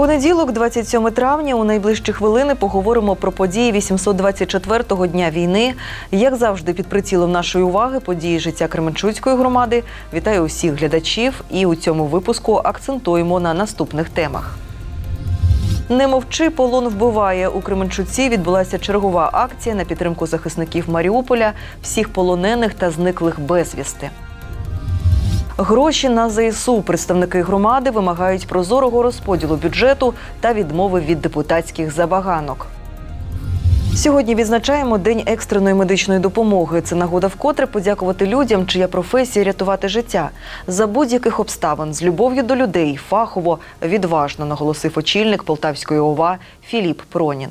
понеділок, 27 травня, у найближчі хвилини поговоримо про події 824-го дня війни. Як завжди, під прицілом нашої уваги події життя Кременчуцької громади. Вітаю усіх глядачів і у цьому випуску акцентуємо на наступних темах. Не мовчи, полон вбиває. У Кременчуці відбулася чергова акція на підтримку захисників Маріуполя, всіх полонених та зниклих безвісти. Гроші на ЗСУ представники громади вимагають прозорого розподілу бюджету та відмови від депутатських забаганок. Сьогодні відзначаємо День екстреної медичної допомоги. Це нагода вкотре подякувати людям, чия професія рятувати життя за будь-яких обставин з любов'ю до людей, фахово, відважно наголосив очільник Полтавської ОВА Філіп Пронін.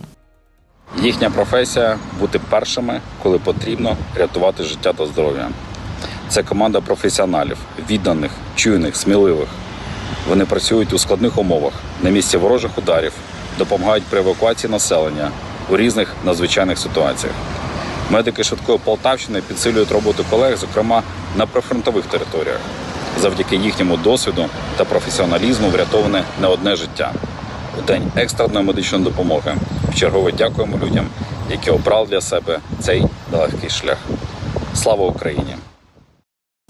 Їхня професія бути першими, коли потрібно рятувати життя та здоров'я. Це команда професіоналів, відданих, чуйних, сміливих. Вони працюють у складних умовах на місці ворожих ударів, допомагають при евакуації населення у різних надзвичайних ситуаціях. Медики швидкої Полтавщини підсилюють роботу колег, зокрема на прифронтових територіях. Завдяки їхньому досвіду та професіоналізму врятоване не одне життя. У день екстреної медичної допомоги вчергове дякуємо людям, які обрали для себе цей нелегкий шлях. Слава Україні!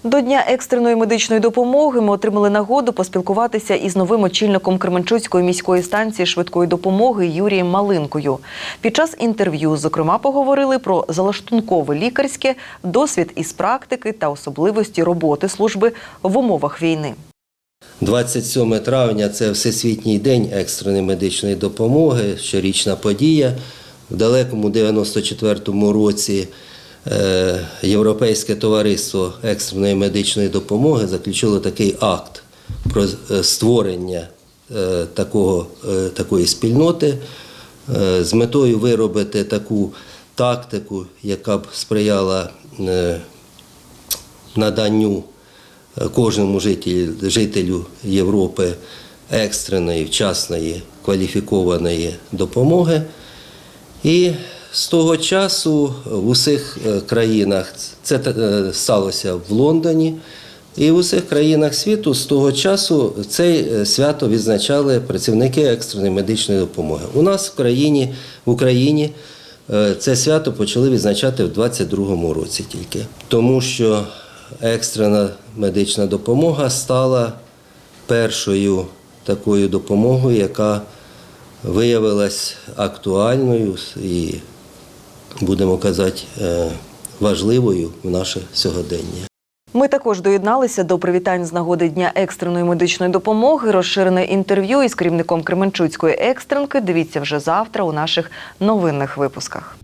До Дня екстреної медичної допомоги ми отримали нагоду поспілкуватися із новим очільником Кременчуцької міської станції швидкої допомоги Юрієм Малинкою. Під час інтерв'ю, зокрема, поговорили про залаштункове лікарське, досвід із практики та особливості роботи служби в умовах війни. 27 травня це Всесвітній день екстреної медичної допомоги, щорічна подія. В далекому 94-му році Європейське товариство екстреної медичної допомоги заключило такий акт про е, створення е, такого, е, такої спільноти е, з метою виробити таку тактику, яка б сприяла е, наданню е, кожному жителю Європи екстреної, вчасної, кваліфікованої допомоги. І з того часу в усіх е, країнах це е, сталося в Лондоні. І в усіх країнах світу з того часу це е, свято відзначали працівники екстреної медичної допомоги. У нас в країні, в Україні е, це свято почали відзначати в 22-му році тільки, тому що екстрена медична допомога стала першою такою допомогою, яка виявилась актуальною і, будемо казати, е, важливою в наше сьогодення. Ми також доєдналися до привітань з нагоди Дня екстреної медичної допомоги. Розширене інтерв'ю із керівником Кременчуцької екстренки. Дивіться вже завтра у наших новинних випусках.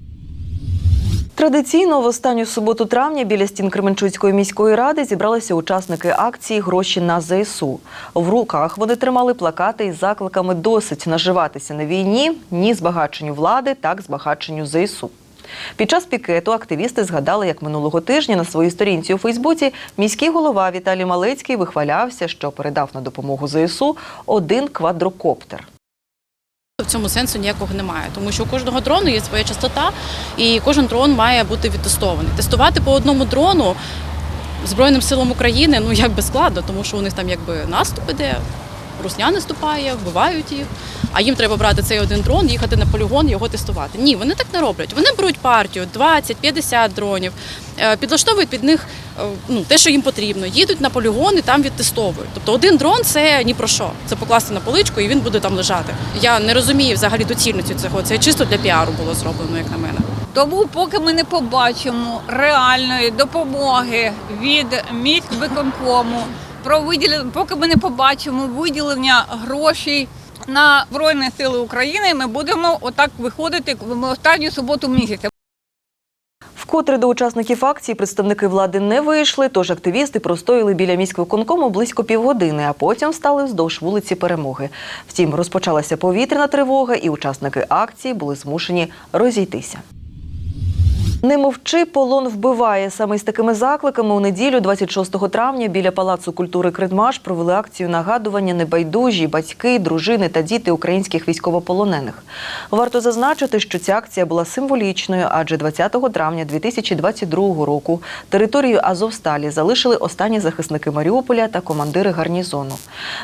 Традиційно в останню суботу травня біля стін Кременчуцької міської ради зібралися учасники акції Гроші на ЗСУ. В руках вони тримали плакати із закликами досить наживатися на війні, ні збагаченню влади, так збагаченню ЗСУ. Під час пікету активісти згадали, як минулого тижня на своїй сторінці у Фейсбуці міський голова Віталій Малецький вихвалявся, що передав на допомогу ЗСУ один квадрокоптер. В цьому сенсу ніякого немає, тому що у кожного дрону є своя частота, і кожен дрон має бути відтестований. Тестувати по одному дрону Збройним силам України ну якби складно, тому що у них там якби наступ іде, русня наступає, вбивають їх. А їм треба брати цей один дрон, їхати на полігон, його тестувати. Ні, вони так не роблять. Вони беруть партію 20-50 дронів, е, підлаштовують під них е, ну, те, що їм потрібно. Їдуть на полігон і там відтестовують. Тобто один дрон це ні про що. Це покласти на поличку і він буде там лежати. Я не розумію взагалі доцільності цього. Це чисто для піару було зроблено, як на мене. Тому, поки ми не побачимо реальної допомоги від міськвиконкому, про виділення, поки ми не побачимо виділення грошей на Збройні Сили України, ми будемо отак виходити в останню суботу місяця. Вкотре до учасників акції представники влади не вийшли, тож активісти простояли біля міськвиконкому близько півгодини, а потім стали вздовж вулиці Перемоги. Втім, розпочалася повітряна тривога, і учасники акції були змушені розійтися. Не мовчи, полон вбиває. Саме з такими закликами у неділю, 26 травня, біля Палацу культури Кридмаш провели акцію нагадування небайдужі батьки, дружини та діти українських військовополонених. Варто зазначити, що ця акція була символічною, адже 20 травня 2022 року територію Азовсталі залишили останні захисники Маріуполя та командири гарнізону.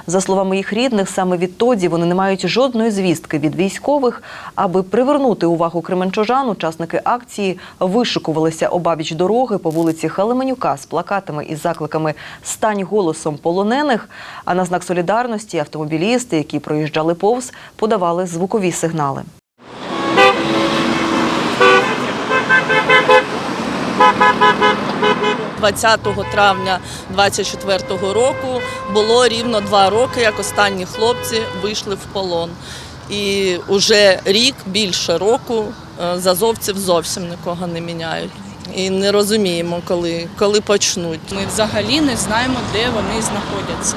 За словами їх рідних, саме відтоді вони не мають жодної звістки від військових. Аби привернути увагу кременчужан, учасники акції вишикувалися обабіч дороги по вулиці Халеменюка з плакатами із закликами Стань голосом полонених. А на знак солідарності автомобілісти, які проїжджали повз, подавали звукові сигнали. – 20 травня 24 року було рівно два роки, як останні хлопці вийшли в полон. І вже рік, більше року, е, з азовців зовсім нікого не міняють. І не розуміємо, коли, коли почнуть. Ми взагалі не знаємо, де вони знаходяться.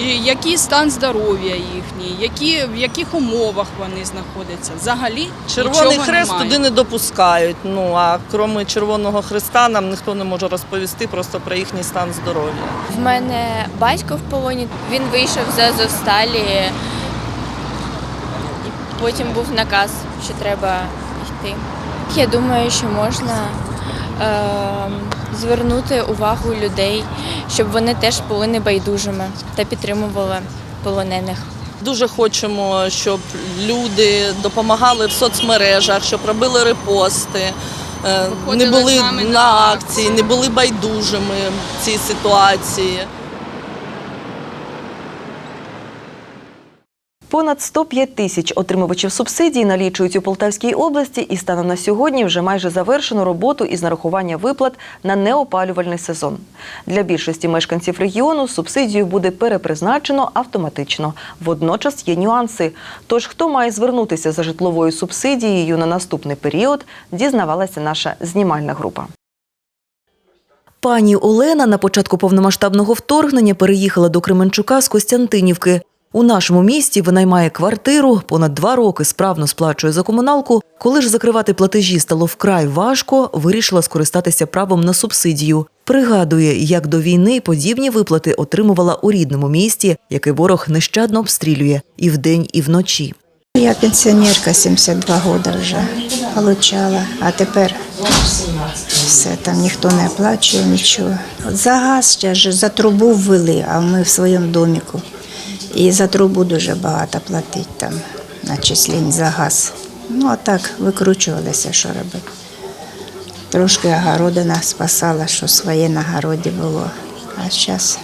І який стан здоров'я їхній, які, в яких умовах вони знаходяться. Взагалі Червоний нічого хрест немає. туди не допускають. Ну а крім Червоного Хреста, нам ніхто не може розповісти просто про їхній стан здоров'я. В мене батько в полоні, він вийшов з Азовсталі, і потім був наказ, що треба йти. Я думаю, що можна е, звернути увагу людей, щоб вони теж були небайдужими та підтримували полонених. Дуже хочемо, щоб люди допомагали в соцмережах, щоб робили репости, е, не були на на акції, не були байдужими в цій ситуації. Понад 105 тисяч отримувачів субсидій налічують у Полтавській області, і станом на сьогодні вже майже завершено роботу із нарахування виплат на неопалювальний сезон. Для більшості мешканців регіону субсидію буде перепризначено автоматично. Водночас є нюанси. Тож, хто має звернутися за житловою субсидією на наступний період, дізнавалася наша знімальна група. Пані Олена на початку повномасштабного вторгнення переїхала до Кременчука з Костянтинівки. У нашому місті винаймає квартиру, понад два роки справно сплачує за комуналку. Коли ж закривати платежі стало вкрай важко, вирішила скористатися правом на субсидію. Пригадує, як до війни подібні виплати отримувала у рідному місті, яке ворог нещадно обстрілює і вдень, і вночі. Я пенсіонерка 72 роки вже получала, а тепер все там ніхто не оплачує нічого. За газ ще ж за трубу ввели, а ми в своєму доміку. І за трубу дуже багато платить там начислень за газ. Ну а так викручувалися, що робити. Трошки огородина спасала, що своє на городі було. А зараз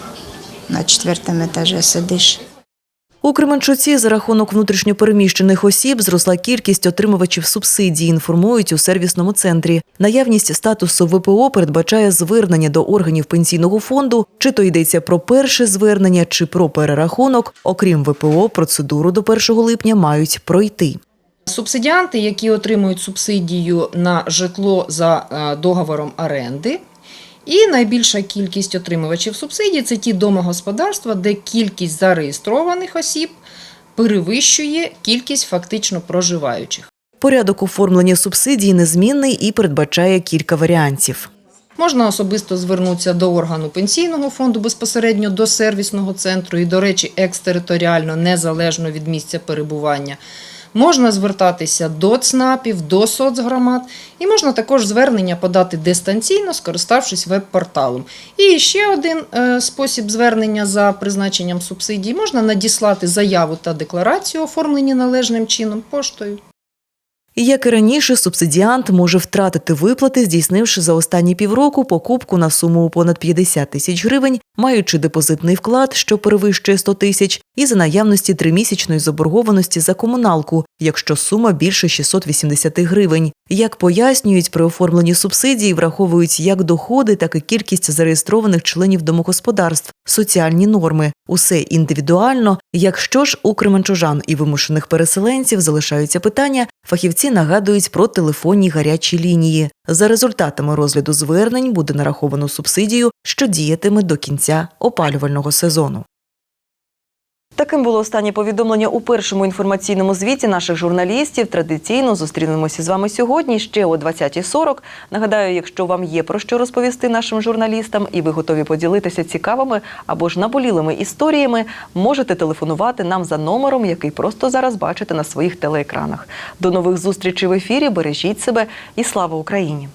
на четвертому етажі сидиш. У Кременчуці за рахунок внутрішньопереміщених осіб зросла кількість отримувачів субсидій, інформують у сервісному центрі. Наявність статусу ВПО передбачає звернення до органів пенсійного фонду, чи то йдеться про перше звернення, чи про перерахунок. Окрім ВПО, процедуру до 1 липня мають пройти. Субсидіанти, які отримують субсидію на житло за е, договором оренди, і найбільша кількість отримувачів субсидій це ті домогосподарства, де кількість зареєстрованих осіб перевищує кількість фактично проживаючих. Порядок оформлення субсидій незмінний і передбачає кілька варіантів. Можна особисто звернутися до органу пенсійного фонду безпосередньо до сервісного центру і, до речі, екстериторіально незалежно від місця перебування. Можна звертатися до ЦНАПів, до соцгромад, і можна також звернення подати дистанційно, скориставшись веб-порталом. І ще один е, спосіб звернення за призначенням субсидій можна надіслати заяву та декларацію, оформлені належним чином поштою. Як і раніше, субсидіант може втратити виплати, здійснивши за останні півроку покупку на суму понад 50 тисяч гривень, маючи депозитний вклад, що перевищує 100 тисяч, і за наявності тримісячної заборгованості за комуналку, якщо сума більше 680 гривень. Як пояснюють, при оформленні субсидії враховують як доходи, так і кількість зареєстрованих членів домогосподарств, соціальні норми. Усе індивідуально. Якщо ж у кременчужан і вимушених переселенців залишаються питання, фахівці нагадують про телефонні гарячі лінії. За результатами розгляду звернень буде нараховано субсидію, що діятиме до кінця опалювального сезону. Таким було останнє повідомлення у першому інформаційному звіті наших журналістів. Традиційно зустрінемося з вами сьогодні ще о 20.40. Нагадаю, якщо вам є про що розповісти нашим журналістам, і ви готові поділитися цікавими або ж наболілими історіями, можете телефонувати нам за номером, який просто зараз бачите на своїх телеекранах. До нових зустрічей в ефірі. Бережіть себе і слава Україні!